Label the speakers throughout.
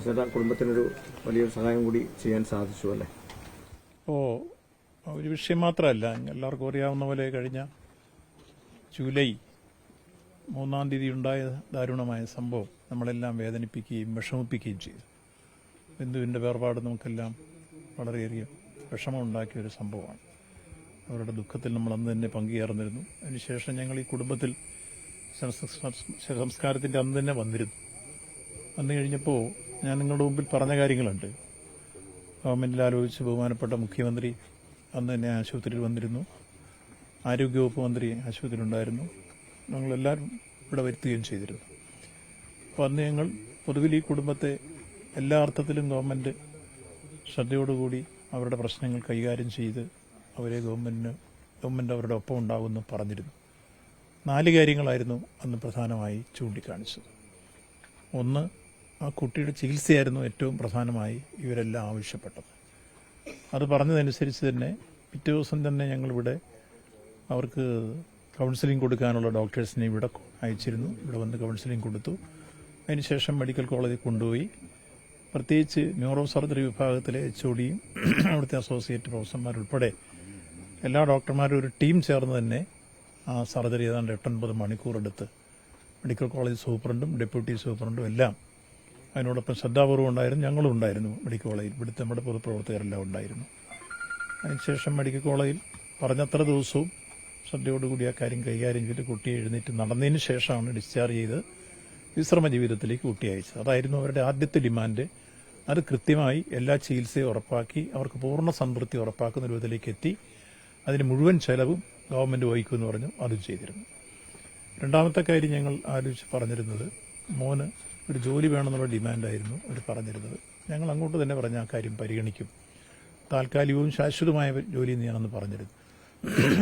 Speaker 1: ചേട്ടാ കുടുംബത്തിനൊരു വലിയൊരു സഹായം കൂടി ചെയ്യാൻ സാധിച്ചു അല്ലേ?
Speaker 2: ഓ ഒരു വിഷയം മാത്രമല്ല. എല്ലാവർക്കും അറിയാവുന്ന പോലെ കഴിഞ്ഞ ജൂലൈ മൂന്നാം തീയതി ഉണ്ടായ ദാരുണമായ സംഭവം നമ്മളെല്ലാം വേദനിപ്പിക്കുകയും വിഷമിപ്പിക്കുകയും ചെയ്തു. ബിന്ദുവിന്റെ വേർപാട് നമുക്കെല്ലാം വളരെയധികം വിഷമമുണ്ടാക്കിയ ഒരു സംഭവമാണ്. അവരുടെ ദുഃഖത്തിൽ നമ്മൾ അന്ന് തന്നെ പങ്കുചേർന്നിരുന്നു. അതിനുശേഷം ഞങ്ങൾ ഈ കുടുംബത്തിൽ സംസ്- സംസ്കാരത്തിന്റെ അന്ന് തന്നെ വന്നിരുന്നു. വന്നു കഴിഞ്ഞപ്പോൾ ഞാൻ നിങ്ങളുടെ മുമ്പിൽ പറഞ്ഞ കാര്യങ്ങളുണ്ട്. ഗവൺമെന്റിൽ ആലോചിച്ച് ബഹുമാനപ്പെട്ട മുഖ്യമന്ത്രി അന്ന് തന്നെ ആശുപത്രിയിൽ വന്നിരുന്നു. ആരോഗ്യവകുപ്പ് മന്ത്രി ആശുപത്രിയിൽ ഉണ്ടായിരുന്നു ഞങ്ങളെല്ലാവരും ഇവിടെ വരുത്തുകയും ചെയ്തിരുന്നു. അപ്പോൾ അന്ന് ഞങ്ങൾ പൊതുവിൽ ഈ കുടുംബത്തെ എല്ലാ അർത്ഥത്തിലും ഗവൺമെന്റ് ശ്രദ്ധയോടുകൂടി അവരുടെ പ്രശ്നങ്ങൾ കൈകാര്യം ചെയ്ത് അവരെ ഗവൺമെന്റിന് ഗവൺമെന്റ് അവരുടെ ഒപ്പം ഉണ്ടാകുമെന്ന് പറഞ്ഞിരുന്നു. നാല് കാര്യങ്ങളായിരുന്നു അന്ന് പ്രധാനമായി ചൂണ്ടിക്കാണിച്ചത്. ഒന്ന് ആ കുട്ടിയുടെ ചികിത്സയായിരുന്നു ഏറ്റവും പ്രധാനമായി ഇവരെല്ലാം ആവശ്യപ്പെട്ടത്. അത് പറഞ്ഞതനുസരിച്ച് തന്നെ പിറ്റേ ദിവസം തന്നെ ഞങ്ങളിവിടെ അവർക്ക് കൗൺസിലിംഗ് കൊടുക്കാനുള്ള ഡോക്ടേഴ്സിനെ ഇവിടെ അയച്ചിരുന്നു. ഇവിടെ വന്ന് കൗൺസിലിംഗ് കൊടുത്തു. അതിനുശേഷം മെഡിക്കൽ കോളേജിൽ കൊണ്ടുപോയി. പ്രത്യേകിച്ച് ന്യൂറോ സർജറി വിഭാഗത്തിലെ എച്ച് ഒ ഡിയും അവിടുത്തെ അസോസിയേറ്റ് പ്രൊഫസർമാരുൾപ്പെടെ എല്ലാ ഡോക്ടർമാരും ഒരു ടീം ചേർന്ന് തന്നെ ആ സർജറി ഏതാണ്ട് എട്ടൊൻപത് മണിക്കൂറെടുത്ത് മെഡിക്കൽ കോളേജ് സൂപ്രണ്ടും ഡെപ്യൂട്ടി സൂപ്രണ്ടും എല്ലാം അതിനോടൊപ്പം ശ്രദ്ധാപൂർവം ഉണ്ടായിരുന്നു. ഞങ്ങളും ഉണ്ടായിരുന്നു മെഡിക്കൽ കോളേജിൽ. ഇവിടുത്തെ നമ്മുടെ പൊതുപ്രവർത്തകരെല്ലാം ഉണ്ടായിരുന്നു. അതിനുശേഷം മെഡിക്കൽ കോളേജിൽ പറഞ്ഞത്ര ദിവസവും ശ്രദ്ധയോടുകൂടി ആ കാര്യം കൈകാര്യം ചെയ്ത് കുട്ടിയെ എഴുന്നേറ്റ് നടന്നതിന് ശേഷമാണ് ഡിസ്ചാർജ് ചെയ്ത് വിശ്രമ ജീവിതത്തിലേക്ക് കുട്ടി അയച്ചത്. അതായിരുന്നു അവരുടെ ആദ്യത്തെ ഡിമാൻഡ്. അത് കൃത്യമായി എല്ലാ ചികിത്സയും ഉറപ്പാക്കി അവർക്ക് പൂർണ സംതൃപ്തി ഉറപ്പാക്കുന്ന രൂപത്തിലേക്ക് എത്തി. അതിന് മുഴുവൻ ചെലവും ഗവൺമെന്റ് വഹിക്കുമെന്ന് പറഞ്ഞു അതും ചെയ്തിരുന്നു. രണ്ടാമത്തെ കാര്യം ഞങ്ങൾ ആലോചിച്ച് പറഞ്ഞിരുന്നത് മോന് ഒരു ജോലി വേണമെന്നുള്ള ഡിമാൻഡായിരുന്നു അവർ പറഞ്ഞിരുന്നത്. ഞങ്ങൾ അങ്ങോട്ട് തന്നെ പറഞ്ഞ ആ കാര്യം പരിഗണിക്കും. താൽക്കാലികവും ശാശ്വതമായ ജോലി ചെയ്യണമെന്ന് പറഞ്ഞിരുന്നു.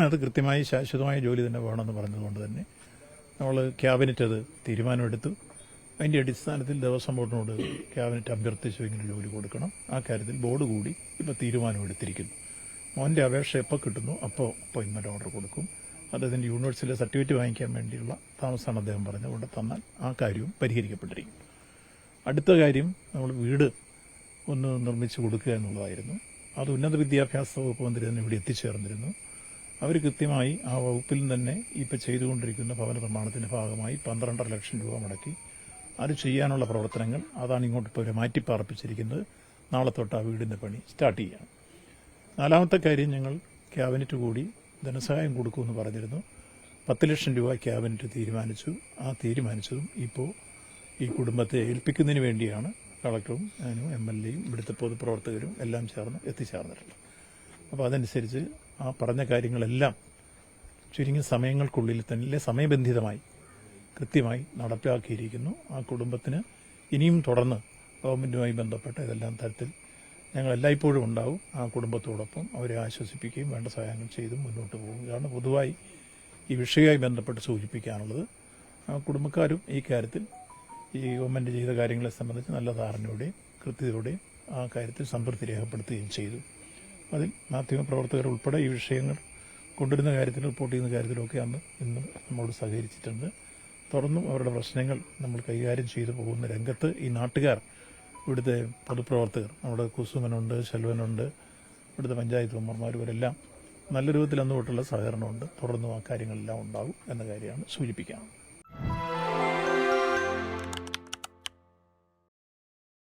Speaker 2: അത് കൃത്യമായി ശാശ്വതമായ ജോലി തന്നെ വേണമെന്ന് പറഞ്ഞതുകൊണ്ട് തന്നെ നമ്മൾ ക്യാബിനറ്റ് അത് തീരുമാനമെടുത്തു. അതിന്റെ അടിസ്ഥാനത്തിൽ ദേവസ്വം ബോർഡിനോട് ക്യാബിനറ്റ് അഭ്യർത്ഥിച്ചു ഇങ്ങനെ ജോലി കൊടുക്കണം. ആ കാര്യത്തിൽ ബോർഡ് കൂടി ഇപ്പോൾ തീരുമാനമെടുത്തിരിക്കുന്നു. മോന്റെ അപേക്ഷ എപ്പോൾ കിട്ടുന്നു? അപ്പോൾ അപ്പോയിൻമെന്റ് ഓർഡർ കൊടുക്കും. അദ്ദേഹത്തിന്റെ യൂണിവേഴ്സിറ്റിയിലെ സർട്ടിഫിക്കറ്റ് വാങ്ങിക്കാൻ വേണ്ടിയുള്ള താമസമാണ് അദ്ദേഹം പറഞ്ഞത്. കൊണ്ട് തന്നാൽ ആ കാര്യവും പരിഹരിക്കപ്പെട്ടിരിക്കും അടുത്ത കാര്യം നമ്മൾ വീട് ഒന്ന് നിർമ്മിച്ചു കൊടുക്കുക എന്നുള്ളതായിരുന്നു. അത് ഉന്നത വിദ്യാഭ്യാസ വകുപ്പ് മന്ത്രി തന്നെ ഇവിടെ എത്തിച്ചേർന്നിരുന്നു. അവർ കൃത്യമായി ആ വകുപ്പിൽ തന്നെ ഇപ്പോൾ ചെയ്തുകൊണ്ടിരിക്കുന്ന ഭവന നിർമ്മാണത്തിന്റെ ഭാഗമായി പന്ത്രണ്ടര ലക്ഷം രൂപ മുടക്കി അത് ചെയ്യാനുള്ള പ്രവർത്തനങ്ങൾ അതാണ് ഇങ്ങോട്ട് ഇപ്പോൾ അവരെ മാറ്റിപ്പാർപ്പിച്ചിരിക്കുന്നത്. നാളെ തൊട്ട് ആ വീടിന്റെ പണി സ്റ്റാർട്ട് ചെയ്യാം നാലാമത്തെ കാര്യം ഞങ്ങൾ ക്യാബിനറ്റ് കൂടി ധനസഹായം കൊടുക്കുമെന്ന് പറഞ്ഞിരുന്നു. പത്ത് ലക്ഷം രൂപ ക്യാബിനറ്റ് തീരുമാനിച്ചു. ആ തീരുമാനിച്ചതും ഇപ്പോൾ ഈ കുടുംബത്തെ ഏൽപ്പിക്കുന്നതിന് വേണ്ടിയാണ് കളക്ടറും ഞാനും എം എൽ എയും ഇവിടുത്തെ പൊതുപ്രവർത്തകരും എല്ലാം ചേർന്ന് എത്തിച്ചേർന്നിട്ടുള്ളത്. അപ്പോൾ അതനുസരിച്ച് ആ പറഞ്ഞ കാര്യങ്ങളെല്ലാം ചുരുങ്ങിയ സമയങ്ങൾക്കുള്ളിൽ തന്നെ സമയബന്ധിതമായി കൃത്യമായി നടപ്പിലാക്കിയിരിക്കുന്നു ആ കുടുംബത്തിന് ഇനിയും തുടർന്ന് ഗവൺമെന്റുമായി ബന്ധപ്പെട്ട ഇതെല്ലാം തരത്തിൽ ഞങ്ങൾ എല്ലായ്പ്പോഴും ഉണ്ടാവും. ആ കുടുംബത്തോടൊപ്പം അവരെ ആശ്വസിപ്പിക്കുകയും വേണ്ട സഹായങ്ങൾ ചെയ്തും മുന്നോട്ട് പോകും. കാരണം പൊതുവായി ഈ വിഷയവുമായി ബന്ധപ്പെട്ട് സൂചിപ്പിക്കാനുള്ളത്. കുടുംബക്കാരും ഈ കാര്യത്തിൽ ഈ ഗവൺമെന്റ് ചെയ്ത കാര്യങ്ങളെ സംബന്ധിച്ച് നല്ല ധാരണയോടെയും കൃത്യതയോടെയും ആ കാര്യത്തിൽ സംതൃപ്തി രേഖപ്പെടുത്തുകയും ചെയ്തു. അതിൽ മാധ്യമപ്രവർത്തകർ ഉൾപ്പെടെ ഈ വിഷയങ്ങൾ കൊണ്ടുവരുന്ന കാര്യത്തിൽ റിപ്പോർട്ട് ചെയ്യുന്ന കാര്യത്തിലൊക്കെ അന്ന് ഇന്നും നമ്മോട് സഹകരിച്ചിട്ടുണ്ട്. തുറന്നും അവരുടെ പ്രശ്നങ്ങൾ നമ്മൾ കൈകാര്യം ചെയ്തു പോകുന്ന രംഗത്ത് ഈ നാട്ടുകാർ ഇവിടുത്തെ പൊതുപ്രവർത്തകർ നമ്മുടെ കുസുമനുണ്ട് ശെൽവനുണ്ട് ഇവിടുത്തെ പഞ്ചായത്ത് മെമ്പർമാർ ഇവരെല്ലാം നല്ല രൂപത്തിൽ അന്ന് തൊട്ടുള്ള സഹകരണമുണ്ട്. തുടർന്നും ആ കാര്യങ്ങളെല്ലാം ഉണ്ടാകും എന്ന കാര്യമാണ് സൂചിപ്പിക്കാനുള്ളത്.